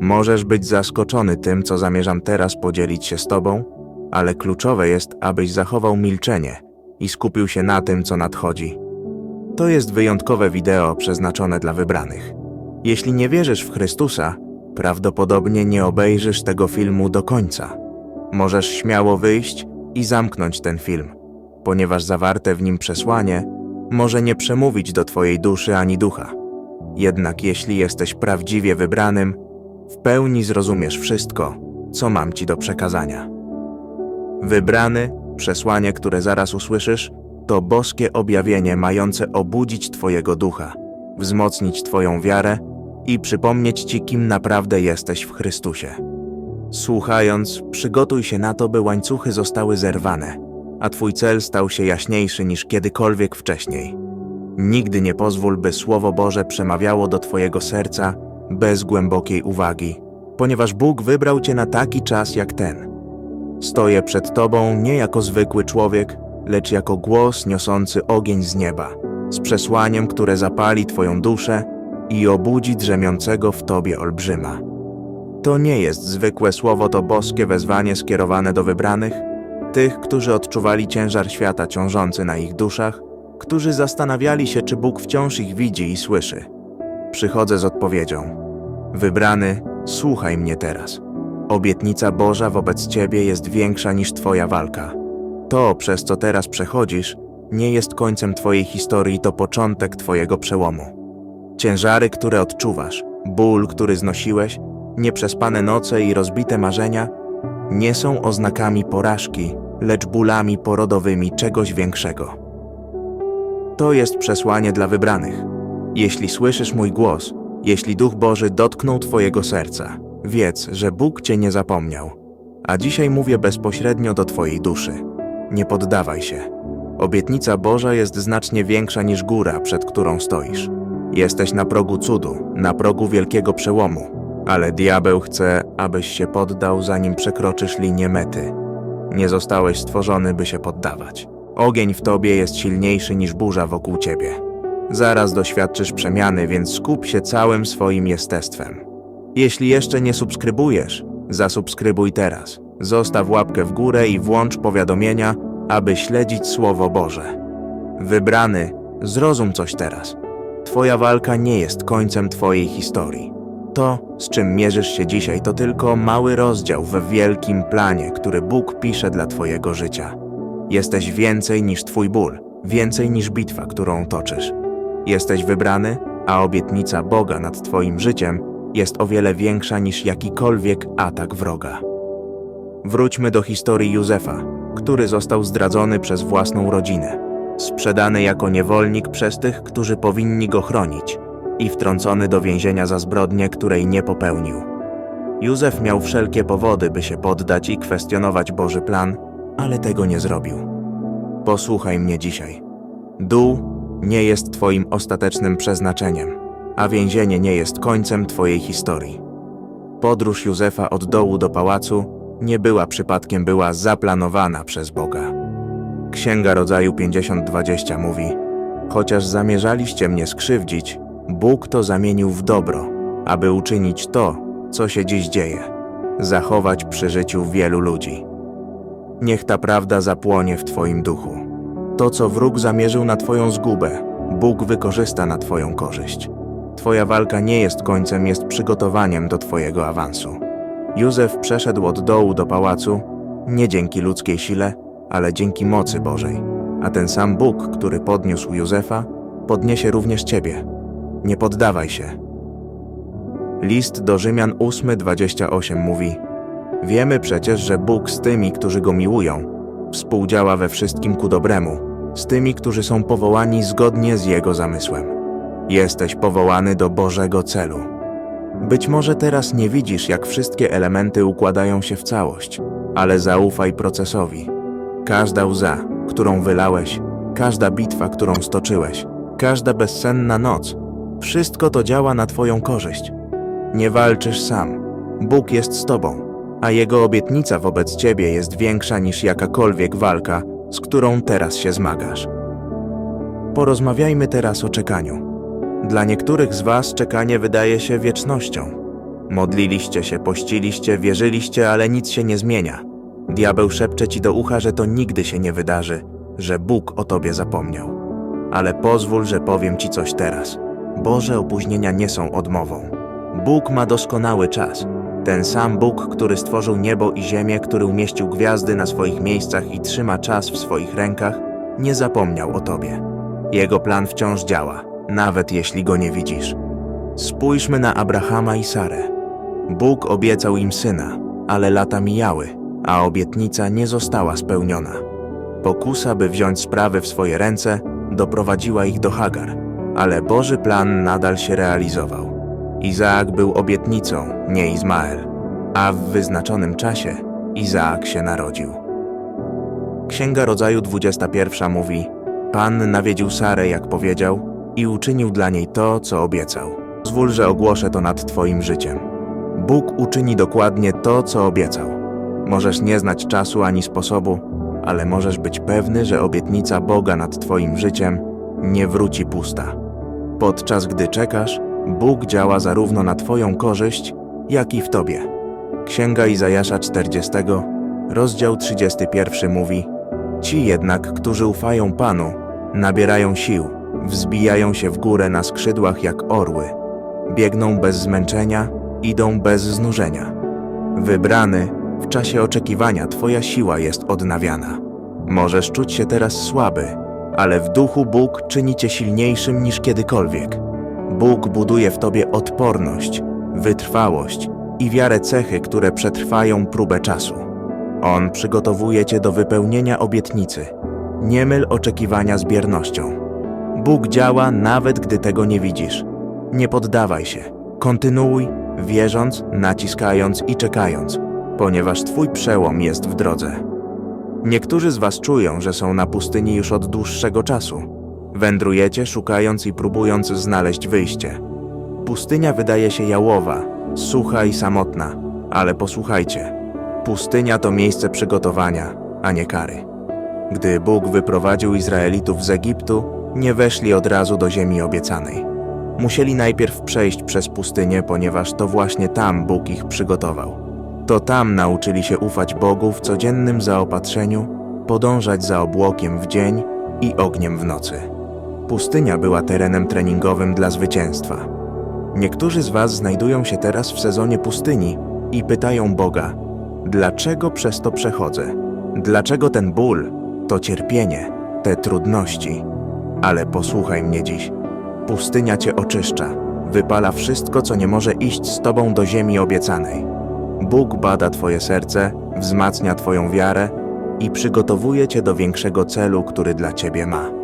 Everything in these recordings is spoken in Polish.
Możesz być zaskoczony tym, co zamierzam teraz podzielić się z Tobą, ale kluczowe jest, abyś zachował milczenie i skupił się na tym, co nadchodzi. To jest wyjątkowe wideo przeznaczone dla wybranych. Jeśli nie wierzysz w Chrystusa, prawdopodobnie nie obejrzysz tego filmu do końca. Możesz śmiało wyjść i zamknąć ten film, ponieważ zawarte w nim przesłanie może nie przemówić do Twojej duszy ani ducha. Jednak jeśli jesteś prawdziwie wybranym, w pełni zrozumiesz wszystko, co mam Ci do przekazania. Wybrany, przesłanie, które zaraz usłyszysz, to boskie objawienie mające obudzić Twojego ducha, wzmocnić Twoją wiarę i przypomnieć Ci, kim naprawdę jesteś w Chrystusie. Słuchając, przygotuj się na to, by łańcuchy zostały zerwane, a Twój cel stał się jaśniejszy niż kiedykolwiek wcześniej. Nigdy nie pozwól, by Słowo Boże przemawiało do Twojego serca bez głębokiej uwagi, ponieważ Bóg wybrał Cię na taki czas jak ten. Stoję przed Tobą nie jako zwykły człowiek, lecz jako głos niosący ogień z nieba, z przesłaniem, które zapali Twoją duszę i obudzi drzemiącego w Tobie olbrzyma. To nie jest zwykłe słowo, to boskie wezwanie skierowane do wybranych, tych, którzy odczuwali ciężar świata ciążący na ich duszach, którzy zastanawiali się, czy Bóg wciąż ich widzi i słyszy. Przychodzę z odpowiedzią: Wybrany, słuchaj mnie teraz. Obietnica Boża wobec Ciebie jest większa niż Twoja walka. To, przez co teraz przechodzisz, nie jest końcem Twojej historii, to początek Twojego przełomu. Ciężary, które odczuwasz, ból, który znosiłeś, nieprzespane noce i rozbite marzenia nie są oznakami porażki, lecz bólami porodowymi czegoś większego. To jest przesłanie dla wybranych. Jeśli słyszysz mój głos, jeśli Duch Boży dotknął Twojego serca, wiedz, że Bóg Cię nie zapomniał. A dzisiaj mówię bezpośrednio do Twojej duszy. Nie poddawaj się. Obietnica Boża jest znacznie większa niż góra, przed którą stoisz. Jesteś na progu cudu, na progu wielkiego przełomu, ale diabeł chce, abyś się poddał, zanim przekroczysz linię mety. Nie zostałeś stworzony, by się poddawać. Ogień w tobie jest silniejszy niż burza wokół ciebie. Zaraz doświadczysz przemiany, więc skup się całym swoim jestestwem. Jeśli jeszcze nie subskrybujesz, zasubskrybuj teraz. Zostaw łapkę w górę i włącz powiadomienia, aby śledzić Słowo Boże. Wybrany, zrozum coś teraz. Twoja walka nie jest końcem Twojej historii. To, z czym mierzysz się dzisiaj, to tylko mały rozdział w wielkim planie, który Bóg pisze dla Twojego życia. Jesteś więcej niż Twój ból, więcej niż bitwa, którą toczysz. Jesteś wybrany, a obietnica Boga nad Twoim życiem jest o wiele większa niż jakikolwiek atak wroga. Wróćmy do historii Józefa, który został zdradzony przez własną rodzinę, sprzedany jako niewolnik przez tych, którzy powinni go chronić i wtrącony do więzienia za zbrodnię, której nie popełnił. Józef miał wszelkie powody, by się poddać i kwestionować Boży plan, ale tego nie zrobił. Posłuchaj mnie dzisiaj. Dół nie jest Twoim ostatecznym przeznaczeniem, a więzienie nie jest końcem Twojej historii. Podróż Józefa od dołu do pałacu nie była przypadkiem, była zaplanowana przez Boga. Księga Rodzaju 50:20 mówi: Chociaż zamierzaliście mnie skrzywdzić, Bóg to zamienił w dobro, aby uczynić to, co się dziś dzieje zachować przy życiu wielu ludzi. Niech ta prawda zapłonie w Twoim duchu. To, co wróg zamierzył na Twoją zgubę, Bóg wykorzysta na Twoją korzyść. Twoja walka nie jest końcem, jest przygotowaniem do Twojego awansu. Józef przeszedł od dołu do pałacu nie dzięki ludzkiej sile, ale dzięki mocy Bożej. A ten sam Bóg, który podniósł Józefa, podniesie również Ciebie. Nie poddawaj się. List do Rzymian 8:28 mówi: Wiemy przecież, że Bóg z tymi, którzy go miłują, współdziała we wszystkim ku dobremu, z tymi, którzy są powołani zgodnie z jego zamysłem. Jesteś powołany do Bożego celu. Być może teraz nie widzisz, jak wszystkie elementy układają się w całość, ale zaufaj procesowi. Każda łza, którą wylałeś, każda bitwa, którą stoczyłeś, każda bezsenna noc, wszystko to działa na Twoją korzyść. Nie walczysz sam. Bóg jest z Tobą, a Jego obietnica wobec Ciebie jest większa niż jakakolwiek walka, z którą teraz się zmagasz. Porozmawiajmy teraz o czekaniu. Dla niektórych z Was czekanie wydaje się wiecznością. Modliliście się, pościliście, wierzyliście, ale nic się nie zmienia. Diabeł szepcze ci do ucha, że to nigdy się nie wydarzy, że Bóg o tobie zapomniał. Ale pozwól, że powiem ci coś teraz. Boże opóźnienia nie są odmową. Bóg ma doskonały czas. Ten sam Bóg, który stworzył niebo i ziemię, który umieścił gwiazdy na swoich miejscach i trzyma czas w swoich rękach, nie zapomniał o tobie. Jego plan wciąż działa, nawet jeśli go nie widzisz. Spójrzmy na Abrahama i Sarę. Bóg obiecał im syna, ale lata mijały, a obietnica nie została spełniona. Pokusa, by wziąć sprawy w swoje ręce, doprowadziła ich do Hagar, ale Boży plan nadal się realizował. Izaak był obietnicą, nie Izmael, a w wyznaczonym czasie Izaak się narodził. Księga Rodzaju 21 mówi: Pan nawiedził Sarę, jak powiedział, i uczynił dla niej to, co obiecał. Pozwól, że ogłoszę to nad Twoim życiem. Bóg uczyni dokładnie to, co obiecał. Możesz nie znać czasu ani sposobu, ale możesz być pewny, że obietnica Boga nad Twoim życiem nie wróci pusta. Podczas gdy czekasz, Bóg działa zarówno na Twoją korzyść, jak i w Tobie. Księga Izajasza 40, rozdział 31 mówi: Ci jednak, którzy ufają Panu, nabierają sił, wzbijają się w górę na skrzydłach jak orły, biegną bez zmęczenia, idą bez znużenia. Wybrany, w czasie oczekiwania Twoja siła jest odnawiana. Możesz czuć się teraz słaby, ale w duchu Bóg czyni Cię silniejszym niż kiedykolwiek. Bóg buduje w Tobie odporność, wytrwałość i wiarę cechy, które przetrwają próbę czasu. On przygotowuje Cię do wypełnienia obietnicy. Nie myl oczekiwania z biernością. Bóg działa nawet gdy tego nie widzisz. Nie poddawaj się. Kontynuuj, wierząc, naciskając i czekając, ponieważ Twój przełom jest w drodze. Niektórzy z Was czują, że są na pustyni już od dłuższego czasu. Wędrujecie, szukając i próbując znaleźć wyjście. Pustynia wydaje się jałowa, sucha i samotna, ale posłuchajcie. Pustynia to miejsce przygotowania, a nie kary. Gdy Bóg wyprowadził Izraelitów z Egiptu, nie weszli od razu do ziemi obiecanej. Musieli najpierw przejść przez pustynię, ponieważ to właśnie tam Bóg ich przygotował. To tam nauczyli się ufać Bogu w codziennym zaopatrzeniu, podążać za obłokiem w dzień i ogniem w nocy. Pustynia była terenem treningowym dla zwycięstwa. Niektórzy z Was znajdują się teraz w sezonie pustyni i pytają Boga: Dlaczego przez to przechodzę? Dlaczego ten ból, to cierpienie, te trudności? Ale posłuchaj mnie dziś. Pustynia cię oczyszcza, wypala wszystko, co nie może iść z tobą do ziemi obiecanej. Bóg bada twoje serce, wzmacnia twoją wiarę i przygotowuje cię do większego celu, który dla ciebie ma.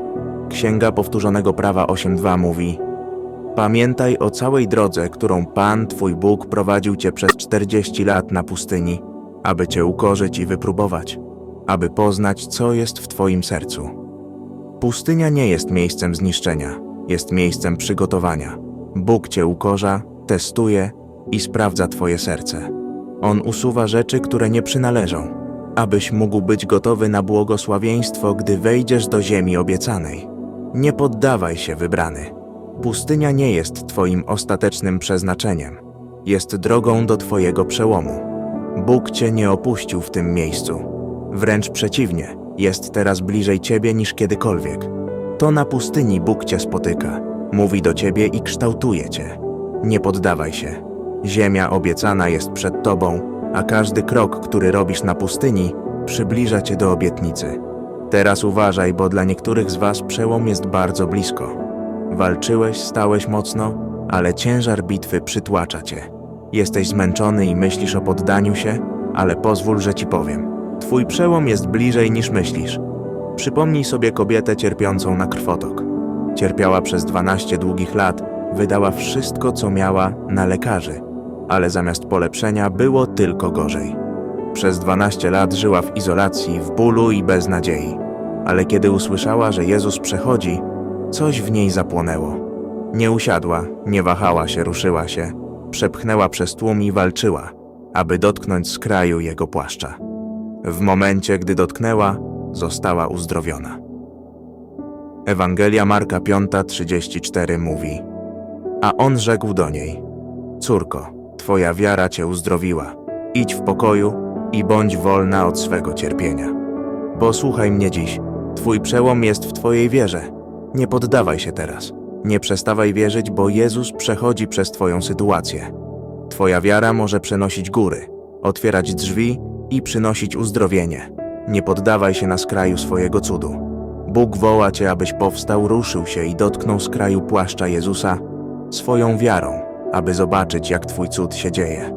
Księga Powtórzonego Prawa 8.2 mówi Pamiętaj o całej drodze, którą Pan, Twój Bóg, prowadził Cię przez 40 lat na pustyni, aby Cię ukorzyć i wypróbować, aby poznać, co jest w Twoim sercu. Pustynia nie jest miejscem zniszczenia, jest miejscem przygotowania. Bóg Cię ukorza, testuje i sprawdza Twoje serce. On usuwa rzeczy, które nie przynależą, abyś mógł być gotowy na błogosławieństwo, gdy wejdziesz do ziemi obiecanej. Nie poddawaj się, wybrany. Pustynia nie jest Twoim ostatecznym przeznaczeniem. Jest drogą do Twojego przełomu. Bóg Cię nie opuścił w tym miejscu. Wręcz przeciwnie, jest teraz bliżej Ciebie niż kiedykolwiek. To na pustyni Bóg Cię spotyka, mówi do Ciebie i kształtuje Cię. Nie poddawaj się. Ziemia obiecana jest przed Tobą, a każdy krok, który robisz na pustyni, przybliża Cię do obietnicy. Teraz uważaj, bo dla niektórych z Was przełom jest bardzo blisko. Walczyłeś, stałeś mocno, ale ciężar bitwy przytłacza cię. Jesteś zmęczony i myślisz o poddaniu się, ale pozwól, że ci powiem. Twój przełom jest bliżej niż myślisz. Przypomnij sobie kobietę cierpiącą na krwotok. Cierpiała przez 12 długich lat, wydała wszystko, co miała, na lekarzy, ale zamiast polepszenia było tylko gorzej. Przez 12 lat żyła w izolacji, w bólu i bez nadziei, ale kiedy usłyszała, że Jezus przechodzi, Coś w niej zapłonęło. Nie usiadła, nie wahała się, ruszyła się, przepchnęła przez tłum i walczyła, aby dotknąć skraju jego płaszcza. W momencie, gdy dotknęła, została uzdrowiona. Ewangelia Marka 5:34 mówi: A on rzekł do niej: Córko, Twoja wiara Cię uzdrowiła. Idź w pokoju i bądź wolna od swego cierpienia. Posłuchaj mnie dziś. Twój przełom jest w Twojej wierze. Nie poddawaj się teraz. Nie przestawaj wierzyć, bo Jezus przechodzi przez Twoją sytuację. Twoja wiara może przenosić góry, otwierać drzwi i przynosić uzdrowienie. Nie poddawaj się na skraju swojego cudu. Bóg woła Cię, abyś powstał, ruszył się i dotknął skraju płaszcza Jezusa swoją wiarą, aby zobaczyć, jak Twój cud się dzieje.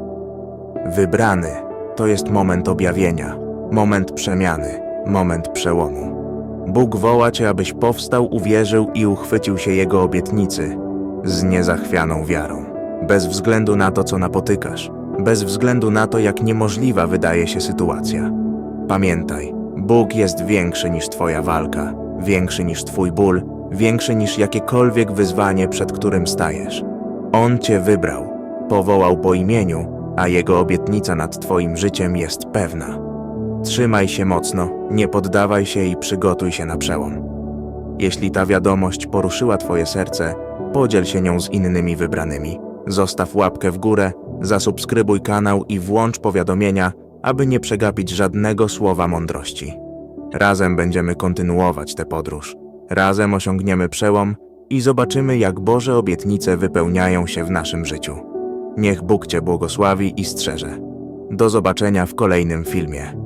Wybrany to jest moment objawienia, moment przemiany, moment przełomu. Bóg woła Cię, abyś powstał, uwierzył i uchwycił się Jego obietnicy z niezachwianą wiarą. Bez względu na to, co napotykasz, bez względu na to, jak niemożliwa wydaje się sytuacja. Pamiętaj, Bóg jest większy niż Twoja walka, większy niż Twój ból, większy niż jakiekolwiek wyzwanie, przed którym stajesz. On Cię wybrał, powołał po imieniu, a Jego obietnica nad Twoim życiem jest pewna. Trzymaj się mocno, nie poddawaj się i przygotuj się na przełom. Jeśli ta wiadomość poruszyła Twoje serce, podziel się nią z innymi wybranymi. Zostaw łapkę w górę, zasubskrybuj kanał i włącz powiadomienia, aby nie przegapić żadnego słowa mądrości. Razem będziemy kontynuować tę podróż. Razem osiągniemy przełom i zobaczymy, jak Boże obietnice wypełniają się w naszym życiu. Niech Bóg Cię błogosławi i strzeże. Do zobaczenia w kolejnym filmie.